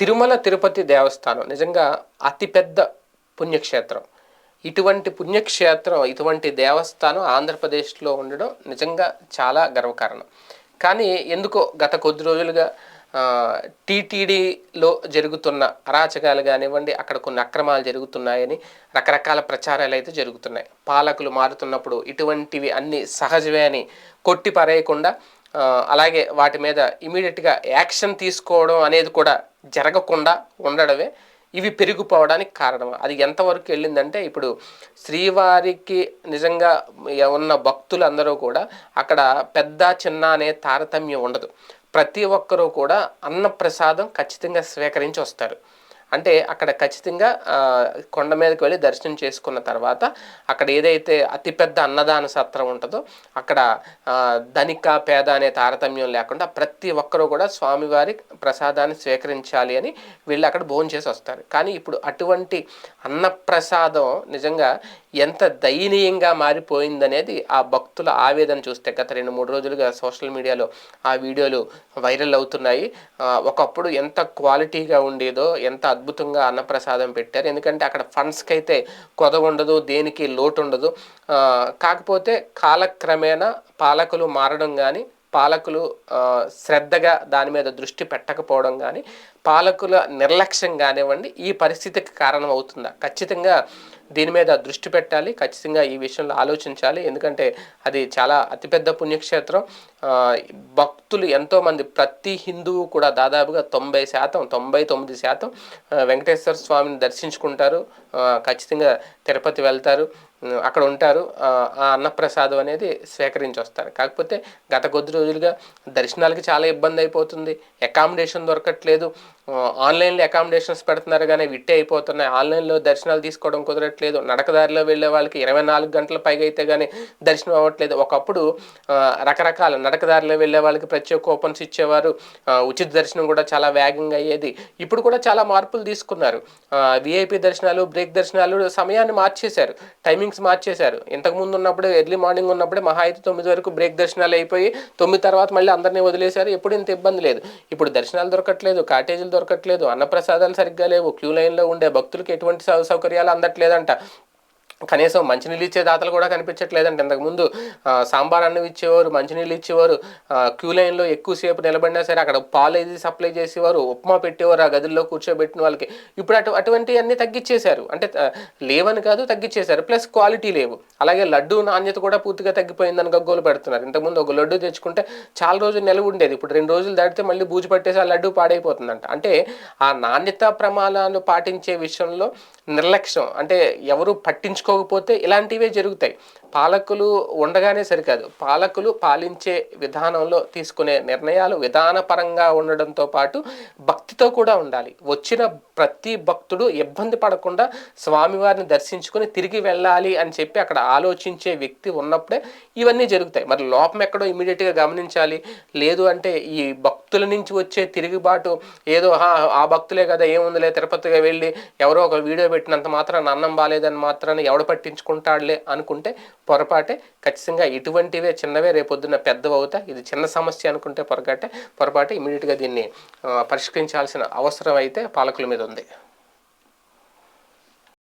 తిరుమల తిరుపతి దేవస్థానం నిజంగా అతిపెద్ద పుణ్యక్షేత్రం. ఇటువంటి పుణ్యక్షేత్రం ఇటువంటి దేవస్థానం ఆంధ్రప్రదేశ్లో ఉండడం నిజంగా చాలా గర్వకారణం. కానీ ఎందుకో గత కొద్ది రోజులుగా టీటీడీలో జరుగుతున్న అరాచకాలు కానివ్వండి అక్కడ కొన్ని అక్రమాలు జరుగుతున్నాయని రకరకాల ప్రచారాలు అయితే జరుగుతున్నాయి. పాలకులు మారుతున్నప్పుడు ఇటువంటివి అన్ని సహజమే అని కొట్టి పరేయకుండా అలాగే వాటి మీద ఇమీడియట్గా యాక్షన్ తీసుకోవడం అనేది కూడా జరగకుండా ఉండడమే ఇవి పెరిగిపోవడానికి కారణం. అది ఎంతవరకు వెళ్ళిందంటే ఇప్పుడు శ్రీవారికి నిజంగా ఉన్న భక్తులందరూ కూడా అక్కడ పెద్ద చిన్న అనే తారతమ్యం ఉండదు. ప్రతి ఒక్కరూ కూడా అన్నప్రసాదం ఖచ్చితంగా స్వీకరించి వస్తారు. అంటే అక్కడ ఖచ్చితంగా కొండ మీదకి వెళ్ళి దర్శనం చేసుకున్న తర్వాత అక్కడ ఏదైతే అతిపెద్ద అన్నదాన సత్రం ఉంటుందో అక్కడ ధనిక పేద అనే తారతమ్యం లేకుండా ప్రతి ఒక్కరూ కూడా స్వామివారి ప్రసాదాన్ని స్వీకరించాలి అని వీళ్ళు అక్కడ భోజనం చేసి వస్తారు. కానీ ఇప్పుడు అటువంటి అన్నప్రసాదం నిజంగా ఎంత దయనీయంగా మారిపోయిందనేది ఆ భక్తుల ఆవేదన చూస్తే గత రెండు మూడు రోజులుగా సోషల్ మీడియాలో ఆ వీడియోలు వైరల్ అవుతున్నాయి. ఒకప్పుడు ఎంత క్వాలిటీగా ఉండేదో ఎంత అద్భుతంగా అన్నప్రసాదం పెట్టారు. ఎందుకంటే అక్కడ ఫండ్స్కి అయితే కొద ఉండదు దేనికి లోటు ఉండదు కాకపోతే కాలక్రమేణా పాలకులు మారడం కానీ పాలకులు శ్రద్ధగా దాని మీద దృష్టి పెట్టకపోవడం కానీ పాలకుల నిర్లక్ష్యం కానివ్వండి ఈ పరిస్థితికి కారణం అవుతుందా ఖచ్చితంగా దీని మీద దృష్టి పెట్టాలి ఖచ్చితంగా ఈ విషయంలో ఆలోచించాలి. ఎందుకంటే అది చాలా అతిపెద్ద పుణ్యక్షేత్రం. భక్తులు ఎంతోమంది ప్రతి హిందువు కూడా దాదాపుగా తొంభై శాతం తొంభై తొమ్మిది శాతం వెంకటేశ్వర స్వామిని దర్శించుకుంటారు. ఖచ్చితంగా తిరుపతి వెళ్తారు. అక్కడ ఉంటారు. ఆ అన్నప్రసాదం అనేది స్వీకరించి వస్తారు. కాకపోతే గత కొద్ది రోజులుగా దర్శనాలకి చాలా ఇబ్బంది అయిపోతుంది. అకామిడేషన్ దొరకట్లేదు. ఆన్లైన్లో అకామిడేషన్స్ పెడుతున్నారు కానీ విట్టే అయిపోతున్నాయి. ఆన్లైన్లో దర్శనాలు తీసుకోవడం కుదరట్లేదు. నడకదారిలో వెళ్ళే వాళ్ళకి ఇరవై నాలుగు గంటల పైగా అయితే కానీ దర్శనం అవ్వట్లేదు. ఒకప్పుడు రకరకాల నడకదారిలో వెళ్ళే వాళ్ళకి ప్రత్యేక కూపన్స్ ఇచ్చేవారు. ఉచిత దర్శనం కూడా చాలా వేగంగా అయ్యేది. ఇప్పుడు కూడా చాలా మార్పులు తీసుకున్నారు. విఐపి దర్శనాలు బ్రేక్ దర్శనాలు సమయాన్ని మార్చేశారు. టైమింగ్స్ మార్చేశారు. ఇంతకు ముందు ఉన్నప్పుడు ఎర్లీ మార్నింగ్ ఉన్నప్పుడే మహా అయితే తొమ్మిది వరకు బ్రేక్ దర్శనాలు అయిపోయి తొమ్మిది తర్వాత మళ్ళీ అందరినీ వదిలేశారు. ఎప్పుడు ఇంత ఇబ్బంది లేదు. ఇప్పుడు దర్శనాలు దొరకట్లేదు కాటేజీలు దొరకట్లేదు అన్నప్రసాదాలు సరిగ్గా లేవు క్యూ లైన్లో ఉండే భక్తులకు ఎటువంటి సౌకర్యాలు అందట్లేదంట. కనీసం మంచినీళ్ళు ఇచ్చే దాతలు కూడా కనిపించట్లేదంటే ఇంతకుముందు సాంబార్ అన్నం ఇచ్చేవారు మంచినీళ్ళు ఇచ్చేవారు క్యూ లైన్లో ఎక్కువసేపు నిలబడినా సరే అక్కడ పాలు ఏది సప్లై చేసేవారు ఉప్మా పెట్టేవారు ఆ గదుల్లో కూర్చోబెట్టిన వాళ్ళకి. ఇప్పుడు అటు అటువంటి అన్ని తగ్గించేశారు అంటే లేవని కాదు తగ్గించేశారు ప్లస్ క్వాలిటీ లేవు. అలాగే లడ్డు నాణ్యత కూడా పూర్తిగా తగ్గిపోయిందని గగ్గోలు పెడుతున్నారు. ఇంతకుముందు ఒక లడ్డు తెచ్చుకుంటే చాలా రోజులు నిలవ ఉండేది. ఇప్పుడు రెండు రోజులు దాటితే మళ్ళీ బూజు పట్టేసి ఆ లడ్డు పాడైపోతుందంట. అంటే ఆ నాణ్యత ప్రమాణాలు పాటించే విషయంలో నిర్లక్ష్యం. అంటే ఎవరు పట్టించుకోకపోతే ఇలాంటివే జరుగుతాయి. పాలకులు ఉండగానే సరికాదు. పాలకులు పాలించే విధానంలో తీసుకునే నిర్ణయాలు విధానపరంగా ఉండడంతో పాటు భక్తితో కూడా ఉండాలి. వచ్చిన ప్రతి భక్తుడు ఇబ్బంది పడకుండా స్వామివారిని దర్శించుకుని తిరిగి వెళ్ళాలి అని చెప్పి అక్కడ ఆలోచించే వ్యక్తి ఉన్నప్పుడే ఇవన్నీ జరుగుతాయి. మరి లోపం ఎక్కడో ఇమీడియట్గా గమనించాలి. లేదు అంటే ఈ భక్తుల భక్తుల నుంచి వచ్చే తిరుగుబాటు ఏదో "ఆ, ఆ భక్తులే కదా ఏముందిలే తిరుపతిగా వెళ్ళి ఎవరో ఒక వీడియో పెట్టినంత మాత్రాన అన్నం బాగాలేదని మాత్రాన ఎవడ పట్టించుకుంటాడులే అనుకుంటే పొరపాటే. ఖచ్చితంగా ఇటువంటివే చిన్నవే రేపొద్దున పెద్దవి అవుతాయి ఇది చిన్న సమస్య అనుకుంటే పొరపాటే. పొరపాటే ఇమీడియట్గా దీన్ని పరిష్కరించాల్సిన అవసరం అయితే పాలకుల మీద ఉంది.